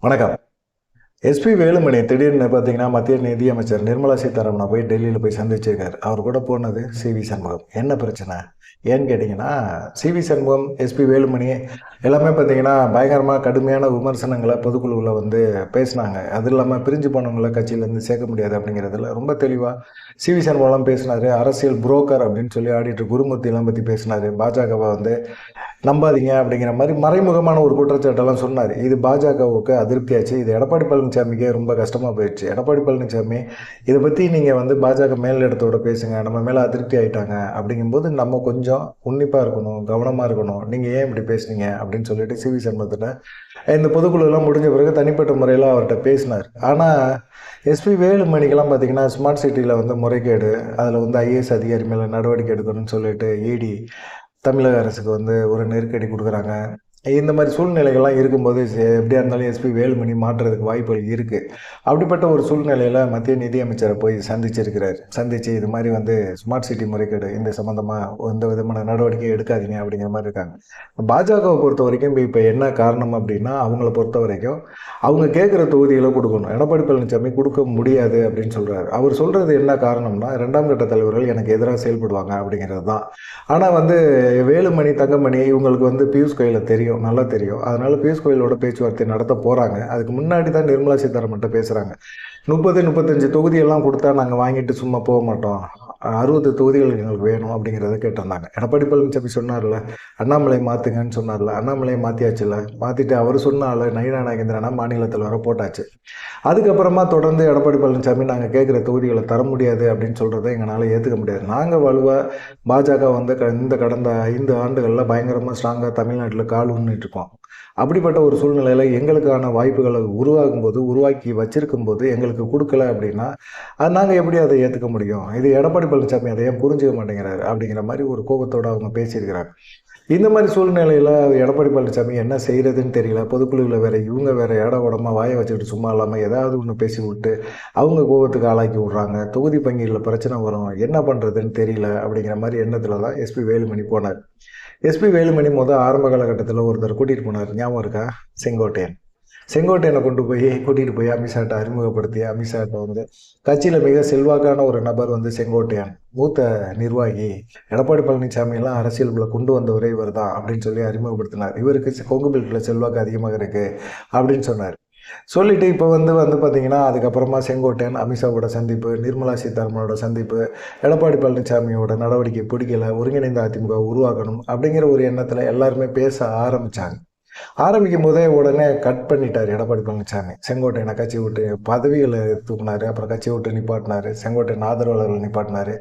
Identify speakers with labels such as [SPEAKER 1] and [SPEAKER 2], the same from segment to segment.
[SPEAKER 1] வணக்கம். எஸ்பி வேலுமணி திடீர்னு பார்த்தீங்கன்னா மத்திய நிதியமைச்சர் நிர்மலா சீதாராமனை போய் டெல்லியில் போய் சந்திச்சிருக்காரு. அவர் கூட போனது சிவி சண்முகம். என்ன பிரச்சனை? ஏன்னு கேட்டிங்கன்னா சிவி சண்முகம் எஸ்பி வேலுமணி எல்லாமே பார்த்தீங்கன்னா பயங்கரமாக கடுமையான விமர்சனங்களை பொதுக்குழுவில் வந்து பேசினாங்க. அது இல்லாமல் பிரிஞ்சு போனவங்களை கட்சியிலேருந்து சேர்க்க முடியாது அப்படிங்கிறதுல ரொம்ப தெளிவாக சிவி சண்முகம்லாம் பேசினார். அரசியல் புரோக்கர் அப்படின்னு சொல்லி ஆடிட்டர் குருமூர்த்திலாம் பற்றி பேசினார். பாஜகவை வந்து நம்பாதீங்க அப்படிங்கிற மாதிரி மறைமுகமான ஒரு குற்றச்சாட்டெல்லாம் சொன்னார். இது பாஜகவுக்கு அதிருப்தியாச்சு. இது எடப்பாடி பழனிசாமிக்கே ரொம்ப கஷ்டமாக போயிடுச்சு. எடப்பாடி பழனிசாமி இதை பற்றி நீங்கள் வந்து பாஜக மேலிடத்தோட பேசுங்க. நம்ம மேலே அதிருப்தி ஆகிட்டாங்க அப்படிங்கும்போது நம்ம கொஞ்சம் கொஞ்சம் உன்னிப்பாக இருக்கணும் கவனமாக இருக்கணும். நீங்கள் ஏன் இப்படி பேசுனீங்க? அப்படின்னு சொல்லிட்டு சிவி சண்முகத்திட்ட இந்த பொதுக்குழுலாம் முடிஞ்ச பிறகு தனிப்பட்ட முறையில் அவர்கிட்ட பேசினார். ஆனால் எஸ்பி வேலுமணிக்கெல்லாம் பார்த்தீங்கன்னா ஸ்மார்ட் சிட்டியில் வந்து முறைகேடு அதில் வந்து ஐஏஎஸ் அதிகாரி மேலே நடவடிக்கை எடுக்கணும்னு சொல்லிட்டு இடி தமிழக அரசுக்கு வந்து ஒரு நெருக்கடி கொடுக்குறாங்க. இந்த மாதிரி சூழ்நிலைகள்லாம் இருக்கும்போது எப்படியா இருந்தாலும் எஸ்பி வேலுமணி மாற்றுறதுக்கு வாய்ப்புகள் இருக்குது அப்படிப்பட்ட ஒரு சூழ்நிலையில் மத்திய நிதியமைச்சரை போய் சந்திச்சிருக்கிறார். சந்தித்து இது மாதிரி வந்து ஸ்மார்ட் சிட்டி முறைகேடு இந்த சம்மந்தமாக எந்த விதமான நடவடிக்கை எடுக்காதீங்க அப்படிங்கிற மாதிரி இருக்காங்க. பாஜகவை பொறுத்த வரைக்கும் இப்போ என்ன காரணம் அப்படின்னா அவங்கள பொறுத்த வரைக்கும் அவங்க கேட்குற தொகுதிகளை கொடுக்கணும். எடப்பாடி பழனிசாமி கொடுக்க முடியாது அப்படின்னு சொல்கிறாரு அவர் சொல்கிறது என்ன காரணம்னா ரெண்டாம் கட்ட தலைவர்கள் எனக்கு எதிராக செயல்படுவாங்க அப்படிங்கிறது தான். ஆனால் வந்து வேலுமணி தங்கமணி இவங்களுக்கு வந்து பியூஷ் கோயிலை தெரியும். தெரியும் நல்லா தெரியும். அதனால பியூஷ் கோயிலோட பேச்சுவார்த்தை நடத்த போகிறாங்க அதுக்கு முன்னாடி தான் நிர்மலா சீதாராமன்ட்ட பேசுகிறாங்க முப்பது முப்பத்தஞ்சு தொகுதியெல்லாம் கொடுத்தா நாங்கள் வாங்கிட்டு சும்மா போக மாட்டோம். அறுபது தொகுதிகள் எங்களுக்கு வேணும் அப்படிங்கிறத கேட்டிருந்தாங்க. எடப்பாடி பழனிசாமி சொன்னார்ல அண்ணாமலை மாற்றுங்கன்னு சொன்னார்ல அண்ணாமலையை மாற்றியாச்சுல மாற்றிட்டு அவர் சொன்னால நயினா நாகேந்திரனா மாநிலத்தில் வர போட்டாச்சு. அதுக்கப்புறமா தொடர்ந்து எடப்பாடி பழனிசாமி நாங்கள் கேட்குற தொகுதிகளை தர முடியாது அப்படின்னு சொல்கிறத எங்களால் ஏற்றுக்க முடியாது. நாங்கள் வலுவாக பாஜக வந்து க- இந்த கடந்த ஐந்து ஆண்டுகளில் பயங்கரமாக ஸ்ட்ராங்காக தமிழ்நாட்டில் கால் ஊன்னிட்டு இருக்கோம். அப்படிப்பட்ட ஒரு சூழ்நிலையில் எங்களுக்கான வாய்ப்புகளை உருவாகும் போது உருவாக்கி வச்சிருக்கும் போது எங்களுக்கு கொடுக்கல அப்படின்னா அது நாங்கள் எப்படி அதை ஏற்றுக்க முடியும்? இது எடப்பாடி பழனிசாமி அதை ஏன் புரிஞ்சுக்க மாட்டேங்கிறாரு? அப்படிங்கிற மாதிரி ஒரு கோபத்தோடு அவங்க பேசியிருக்கிறாங்க. இந்த மாதிரி சூழ்நிலையில் எடப்பாடி பழனிசாமி என்ன செய்கிறதுன்னு தெரியல. பொதுக்குழுவில் வேற இவங்க வேறு ஏட உடமா வாயை வச்சுக்கிட்டு சும்மா இல்லாமல் ஏதாவது ஒன்று பேசி விட்டு அவங்க கோபத்துக்கு ஆளாக்கி விட்றாங்க. தொகுதி பங்கியில் பிரச்சனை வரும். என்ன பண்ணுறதுன்னு தெரியல அப்படிங்கிற மாதிரி எண்ணத்தில் தான் எஸ்பி வேலுமணி போனார். எஸ்பி வேலுமணி முதல் ஆரம்ப காலகட்டத்தில் ஒருத்தர் கூட்டிகிட்டு போனார். ஞாபகம் இருக்கா? செங்கோட்டையன். செங்கோட்டையனை கொண்டு போய் கூட்டிகிட்டு போய் அமித்ஷாட்டை அறிமுகப்படுத்தி அமித்ஷாட்டை வந்து கட்சியில் மிக செல்வாக்கான ஒரு நபர் வந்து செங்கோட்டையன். மூத்த நிர்வாகி எடப்பாடி பழனிசாமியெல்லாம் அரசியலுக்குள்ள கொண்டு வந்தவரே இவர் தான் அப்படின்னு சொல்லி அறிமுகப்படுத்தினார். இவருக்கு செ- கொங்கு பெல்ட்டில் செல்வாக்கு அதிகமாக இருக்கு அப்படின்னு சொன்னார். சொல்லிட்டு இப்போ வந்து வந்து பார்த்திங்கன்னா அதுக்கப்புறமா செங்கோட்டையன் அமித்ஷாவோட சந்திப்பு நிர்மலா சீதாராமனோட சந்திப்பு எடப்பாடி பழனிசாமியோட நடவடிக்கை பிடிக்கல ஒருங்கிணைந்த அதிமுக உருவாக்கணும் அப்படிங்கிற ஒரு எண்ணத்தில் எல்லாருமே பேச ஆரம்பித்தாங்க ஆரம்பிக்கும் போதே உடனே கட் பண்ணிட்டார் எடப்பாடி பழனிசாமி. செங்கோட்டையனை கட்சி விட்டு பதவிகளை தூக்குனாரு அப்புறம் கட்சி விட்டு நிப்பாட்டினாரு. செங்கோட்டையன் ஆதரவாளர்கள் நிப்பாட்டினாரு.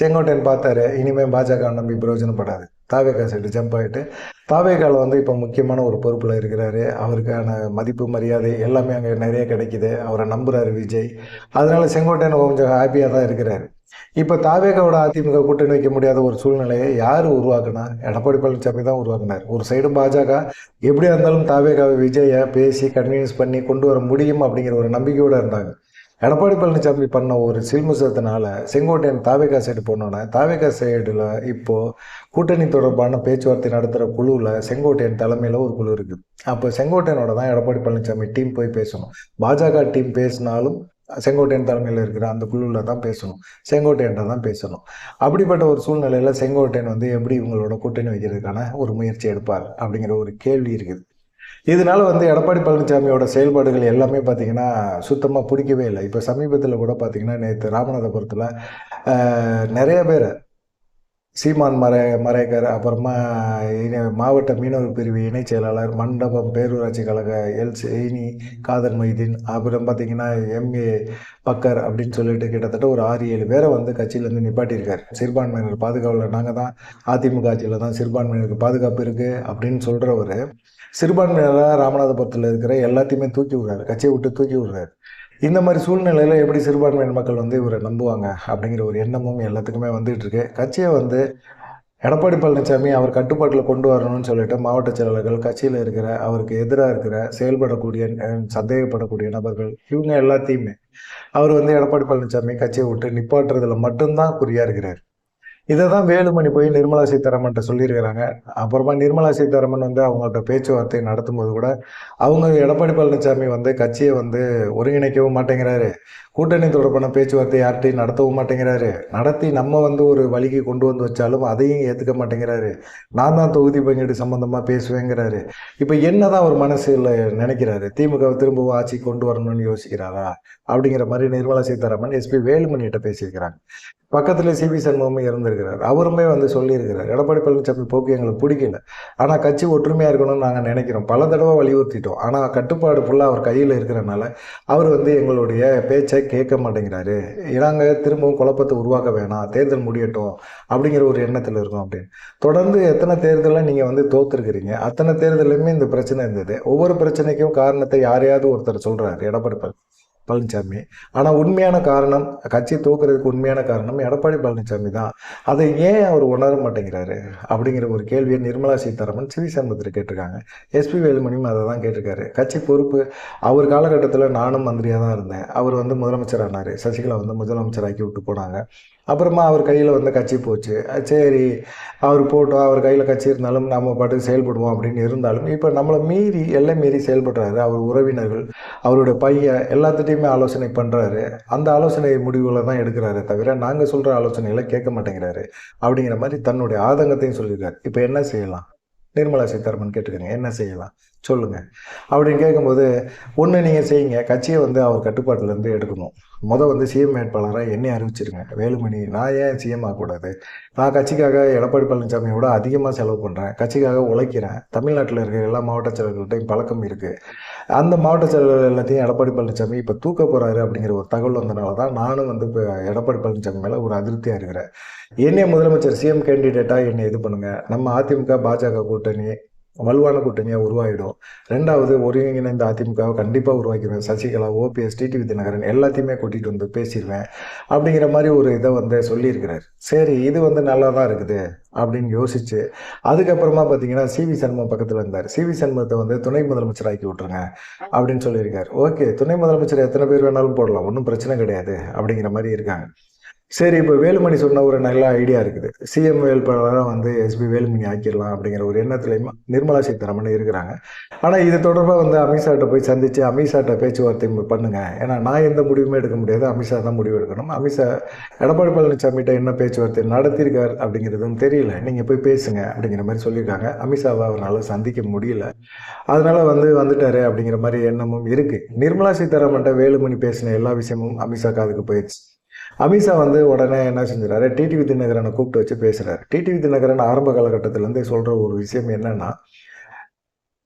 [SPEAKER 1] செங்கோட்டையன் பார்த்தாரு இனிமேல் பாஜக நம்பி பிரயோஜனப்படாது. தாவேகா சைடு ஜம்ப் ஆகிட்டு தாவேகாவில் வந்து இப்போ முக்கியமான ஒரு பொறுப்பில் இருக்கிறாரு. அவருக்கான மதிப்பு மரியாதை எல்லாமே அங்கே நிறைய கிடைக்குது. அவரை நம்புகிறாரு விஜய். அதனால் செங்கோட்டையன் கொஞ்சம் ஹாப்பியாக தான் இருக்கிறாரு. இப்போ தாவேகாவோட அதிமுக கூட்டணி வைக்க முடியாத ஒரு சூழ்நிலையை யார் உருவாக்குனா? எடப்பாடி பழனிசாமி தான் உருவாக்குனார். ஒரு சைடு பாஜக. எப்படியா இருந்தாலும் தாவேகாவை விஜயை பேசி கன்வின்ஸ் பண்ணி கொண்டு வர முடியும் அப்படிங்கிற ஒரு நம்பிக்கையோடு இருந்தாங்க. எடப்பாடி பழனிசாமி பண்ண ஒரு சில்முசத்தினால செங்கோட்டையன் தாவேகா சைடு போனோன்னே தாவேகா சைடில் இப்போது கூட்டணி தொடர்பான பேச்சுவார்த்தை நடத்துகிற குழுவில் செங்கோட்டையன் தலைமையில் ஒரு குழு இருக்குது அப்போ செங்கோட்டையனோட தான் எடப்பாடி பழனிசாமி டீம் போய் பேசணும். பாஜக டீம் பேசினாலும் செங்கோட்டையன் தலைமையில் இருக்கிற அந்த குழுவில் தான் பேசணும். செங்கோட்டையன்ட்ட தான் பேசணும். அப்படிப்பட்ட ஒரு சூழ்நிலையில் செங்கோட்டையன் வந்து எப்படி இவங்களோட கூட்டணி வைக்கிறதுக்கான ஒரு முயற்சி எடுப்பார் அப்படிங்கிற ஒரு கேள்வி இருக்குது. இதனால வந்து எடப்பாடி பழனிசாமியோட செயல்பாடுகள் எல்லாமே பார்த்தீங்கன்னா சுத்தமாக பிடிக்கவே இல்லை. இப்போ சமீபத்தில் கூட பார்த்தீங்கன்னா நேற்று ராமநாதபுரத்தில் நிறைய பேர் சீமான் மறை மறைக்கர் அப்புறமா இணை- மாவட்ட மீனவர் பிரிவு இணைச் செயலாளர் மண்டபம் பேரூராட்சி கழக எல் இனி காதர் மொய்தீன் அப்புறம் பார்த்தீங்கன்னா எம்ஏ பக்கர் அப்படின்னு சொல்லிட்டு கிட்டத்தட்ட ஒரு ஆறு ஏழு பேரை வந்து கட்சியிலேருந்து நிப்பாட்டியிருக்காரு. சிறுபான்மையினர் பாதுகாவலர் நாங்கள் தான் அதிமுக ஆட்சியில் தான் சிறுபான்மையினருக்கு பாதுகாப்பு இருக்குது அப்படின்னு சொல்கிறவர் சிறுபான்மையினராக ராமநாதபுரத்தில் இருக்கிற எல்லாத்தையுமே தூக்கி விடுறாரு. கட்சியை விட்டு தூக்கி விடுறாரு. இந்த மாதிரி சூழ்நிலையில் எப்படி சிறுபான்மையின மக்கள் வந்து இவரை நம்புவாங்க அப்படிங்கிற ஒரு எண்ணமும் எல்லாத்துக்குமே வந்துட்டு இருக்கு. கட்சியை வந்து எடப்பாடி பழனிசாமி அவர் கட்டுப்பாட்டில் கொண்டு வரணும்னு சொல்லிட்டு மாவட்ட செயலாளர்கள் கட்சியில் இருக்கிற அவருக்கு எதிராக இருக்கிற செயல்படக்கூடிய சந்தேகப்படக்கூடிய நபர்கள் இவங்க எல்லாத்தையுமே அவர் வந்து எடப்பாடி பழனிசாமி கட்சியை விட்டு நிப்பாட்டுறதுல மட்டும்தான் குறியாக இருக்கிறார். இதை தான் வேலுமணி போய் நிர்மலா சீதாராமன்ட்ட சொல்லியிருக்கிறாங்க. அப்புறமா நிர்மலா சீதாராமன் வந்து அவங்கள்ட்ட பேச்சுவார்த்தை நடத்தும்போது கூட அவங்க எடப்பாடி பழனிசாமி வந்து கட்சியை வந்து ஒருங்கிணைக்கவும் மாட்டேங்கிறாரு. கூட்டணி தொடர்பான பேச்சுவார்த்தை யார்கிட்டையும் நடத்தவும் மாட்டேங்கிறாரு. நடத்தி நம்ம வந்து ஒரு வழிக்கு கொண்டு வந்து வச்சாலும் அதையும் ஏற்றுக்க மாட்டேங்கிறாரு. நான் தான் தொகுதி பங்கீடு சம்மந்தமாக பேசுவேங்கிறாரு. இப்போ என்னதான் அவர் மனசில் நினைக்கிறாரு? திமுக திரும்பவும் ஆட்சி கொண்டு வரணும்னு யோசிக்கிறாரா? அப்படிங்கிற மாதிரி நிர்மலா சீதாராமன் எஸ்பி வேலுமணிகிட்ட பேசியிருக்கிறாங்க. பக்கத்தில் சிபி சண்முகமும் இருந்திருக்கிறார் அவருமே வந்து சொல்லியிருக்கிறார். எடப்பாடி பழனிசாமி போக்கு எங்களுக்கு பிடிக்கல. ஆனால் கட்சி ஒற்றுமையாக இருக்கணும்னு நாங்கள் நினைக்கிறோம். பல தடவை வலியுறுத்திட்டோம். ஆனால் கட்டுப்பாடு ஃபுல்லாக அவர் கையில் இருக்கிறனால அவர் வந்து எங்களுடைய பேச்சை கேட்க மாட்டேங்கிறாரு. நாங்கள் திரும்பவும் குழப்பத்தை உருவாக்க வேணாம். தேர்தல் முடியட்டும் அப்படிங்கிற ஒரு எண்ணத்தில் இருக்கோம் அப்படின்னு. தொடர்ந்து எத்தனை தேர்தலில் நீங்கள் வந்து தோத்துருக்கிறீங்க? அத்தனை தேர்தலுமே இந்த பிரச்சனை இருந்தது. ஒவ்வொரு பிரச்சனைக்கும் காரணத்தை யாரையாவது ஒருத்தர் சொல்கிறாரு எடப்பாடி பழனிசாமி பழனிசாமி ஆனால் உண்மையான காரணம் கட்சி தூக்குறதுக்கு உண்மையான காரணம் எடப்பாடி பழனிசாமி தான். அதை ஏன் அவர் உணர மாட்டேங்கிறாரு? அப்படிங்கிற ஒரு கேள்வியை நிர்மலா சீதாராமன் சிவி சண்முகத்தில் கேட்டிருக்காங்க. எஸ்பி வேலுமணியும் அதை தான் கேட்டிருக்காரு. கட்சி பொறுப்பு அவர் காலகட்டத்தில் நானும் மந்திரியாக தான் இருந்தேன். அவர் வந்து முதலமைச்சர் ஆனார். சசிகலா வந்து முதலமைச்சராக்கி விட்டு போனாங்க. அப்புறமா அவர் கையில் வந்து கட்சி போச்சு. சரி அவர் போட்டோம் அவர் கையில் கட்சி இருந்தாலும் நம்ம பாட்டுக்கு செயல்படுவோம் அப்படின்னு இருந்தாலும் இப்போ நம்மளை மீறி எல்லை மீறி செயல்படுறாரு அவர் உறவினர்கள் அவருடைய பையன் எல்லாத்துட்டையுமே ஆலோசனை பண்ணுறாரு அந்த ஆலோசனை முடிவுகளை தான் எடுக்கிறாரு தவிர நாங்கள் சொல்கிற ஆலோசனைகளை கேட்க மாட்டேங்கிறாரு அப்படிங்கிற மாதிரி தன்னுடைய ஆதங்கத்தையும் சொல்லியிருக்காரு. இப்போ என்ன செய்யலாம்? நிர்மலா சீதாராமன் கேட்டுக்கிறீங்க என்ன செய்யலாம்? சொல்லுங்கள் அப்படின்னு கேட்கும்போது ஒன்று நீங்கள் செய்யுங்க கட்சியை வந்து அவர் கட்டுப்பாட்டிலேருந்து எடுக்கணும். மொதல் வந்து சிஎம் வேட்பாளராக என்னை அறிவிச்சிருங்க. வேலுமணி நான் ஏன் சிஎம் ஆகக்கூடாது? நான் கட்சிக்காக எடப்பாடி பழனிசாமியை விட அதிகமாக செலவு பண்ணுறேன் கட்சிக்காக உழைக்கிறேன். தமிழ்நாட்டில் இருக்கிற எல்லா மாவட்ட செயலர்கள்ட்டையும் பழக்கம் இருக்குது அந்த மாவட்ட செயலர்கள் எல்லாத்தையும் எடப்பாடி பழனிசாமி இப்போ தூக்க போகிறாரு அப்படிங்கிற ஒரு தகவல் வந்தனால தான் நானும் வந்து இப்போ எடப்பாடி பழனிசாமி மேலே ஒரு அதிருப்தியாக இருக்கிறேன். என்னைய முதலமைச்சர் சிஎம் கேண்டிடேட்டாக என்னை இது பண்ணுங்கள் நம்ம அதிமுக பாஜக கூட்டணி வலுவான கூட்டணியாக உருவாகிடும். ரெண்டாவது ஒருங்கிணைந்த அதிமுகவை கண்டிப்பாக உருவாக்கிடுவேன். சசிகலா ஓபிஎஸ் டிடிவி தினகரன் எல்லாத்தையுமே கூட்டிகிட்டு வந்து பேசிடுவேன். அப்படிங்கிற மாதிரி ஒரு இதை வந்து சொல்லியிருக்கிறார். சரி இது வந்து நல்லா தான் இருக்குது அப்படின்னு யோசிச்சு அதுக்கப்புறமா பார்த்தீங்கன்னா சிவி சண்முகம் பக்கத்தில் இருந்தார். சிவி சண்முகத்தை வந்து துணை முதலமைச்சர் ஆக்கி விட்ருங்க அப்படின்னு சொல்லியிருக்காரு. ஓகே துணை முதலமைச்சர் எத்தனை பேர் வேணாலும் போடலாம். ஒன்றும் பிரச்சனை கிடையாது அப்படிங்கிற மாதிரி இருக்காங்க. சரி இப்போ வேலுமணி சொன்ன ஒரு நல்ல ஐடியா இருக்குது. சிஎம் வேட்பாளராக வந்து எஸ்பி வேலுமணி ஆக்கிடலாம் அப்படிங்கிற ஒரு எண்ணத்துலையும் நிர்மலா சீதாராமன் இருக்கிறாங்க. ஆனால் இது தொடர்பாக வந்து அமித்ஷாட்ட போய் சந்தித்து அமித்ஷாட்ட பேச்சுவார்த்தை பண்ணுங்க. ஏன்னா நான் எந்த முடிவுமே எடுக்க முடியாது. அமித்ஷா தான் முடிவு எடுக்கணும். அமித்ஷா எடப்பாடி பழனிசாமிகிட்ட என்ன பேச்சுவார்த்தை நடத்தியிருக்கார் அப்படிங்கிறதும் தெரியல. நீங்கள் போய் பேசுங்க அப்படிங்கிற மாதிரி சொல்லியிருக்காங்க. அமித்ஷாவை அவரால் சந்திக்க முடியல. அதனால் வந்து வந்துட்டாரு அப்படிங்கிற மாதிரி எண்ணமும் இருக்குது நிர்மலா சீதாராமன்ட்ட வேலுமணி பேசின எல்லா விஷயமும் அமித்ஷா காதுக்கு போயிடுச்சு அமித்ஷா வந்து உடனே என்ன செஞ்சுறாரு டிடிவி தினகரனை கூப்பிட்டு வச்சு பேசுகிறாரு டிடிவி தினகரன் ஆரம்ப காலகட்டத்திலேருந்தே சொல்கிற ஒரு விஷயம் என்னன்னா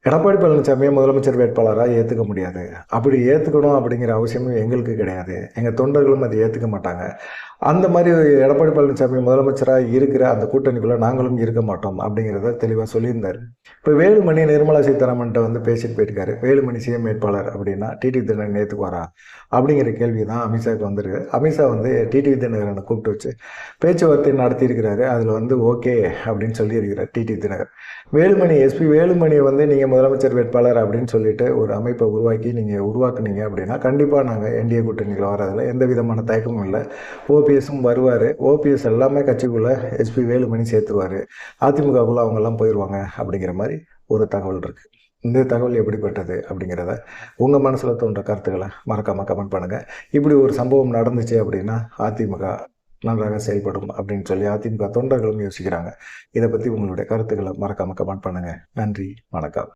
[SPEAKER 1] எடப்பாடி பழனிசாமியை முதலமைச்சர் வேட்பாளராக ஏற்றுக்க முடியாது. அப்படி ஏற்றுக்கணும் அப்படிங்கிற அவசியமும் எங்களுக்கு கிடையாது. எங்கள் தொண்டர்களும் அதை ஏற்றுக்க மாட்டாங்க. அந்த மாதிரி எடப்பாடி பழனிசாமி முதலமைச்சராக இருக்கிற அந்த கூட்டணிக்குள்ளே நாங்களும் இருக்க மாட்டோம் அப்படிங்கிறத தெளிவாக சொல்லியிருந்தார். இப்போ வேலுமணி நிர்மலா சீதாராமன்ட்ட வந்து பேசிட்டு போயிருக்காரு. வேலுமணி சிஎம் வேட்பாளர் அப்படின்னா டிடி தினகரன் ஏற்றுக்குவாரா அப்படிங்கிற கேள்வி தான் அமித்ஷாவுக்கு வந்திருக்கு. அமித்ஷா வந்து டிடிவி தினகரனை கூப்பிட்டு வச்சு பேச்சுவார்த்தை நடத்தியிருக்கிறாரு. அதில் வந்து ஓகே அப்படின்னு சொல்லியிருக்கிறார் டிடிவி தினகர் வேலுமணி எஸ்பி வேலுமணியை வந்து நீங்கள் முதலமைச்சர் வேட்பாளர் அப்படின்னு சொல்லிட்டு ஒரு அமைப்பை உருவாக்கி நீங்கள் உருவாக்குனீங்க அப்படின்னா கண்டிப்பாக நாங்கள் என்டிஏ கூட்டணியில் வர்றதில் எந்த விதமான தயக்கமும் இல்லை. ஓ ஓபிஎஸும் வருவார். ஓபிஎஸ் எல்லாமே கட்சிக்குள்ளே எஸ்பி வேலுமணி சேர்த்துருவார். அதிமுகக்குள்ளே அவங்கெல்லாம் போயிடுவாங்க அப்படிங்கிற மாதிரி ஒரு தகவல் இருக்குது இந்த தகவல் எப்படிப்பட்டது அப்படிங்கிறத உங்கள் மனசில் தோன்ற கருத்துக்களை மறக்காமல் கமெண்ட் பண்ணுங்கள் இப்படி ஒரு சம்பவம் நடந்துச்சு அப்படின்னா அதிமுக நன்றாக செயல்படும் அப்படின்னு சொல்லி அதிமுக தொண்டர்களும் யோசிக்கிறாங்க. இதை பற்றி உங்களுடைய கருத்துக்களை மறக்காமல் கமெண்ட் பண்ணுங்கள் நன்றி வணக்கம்.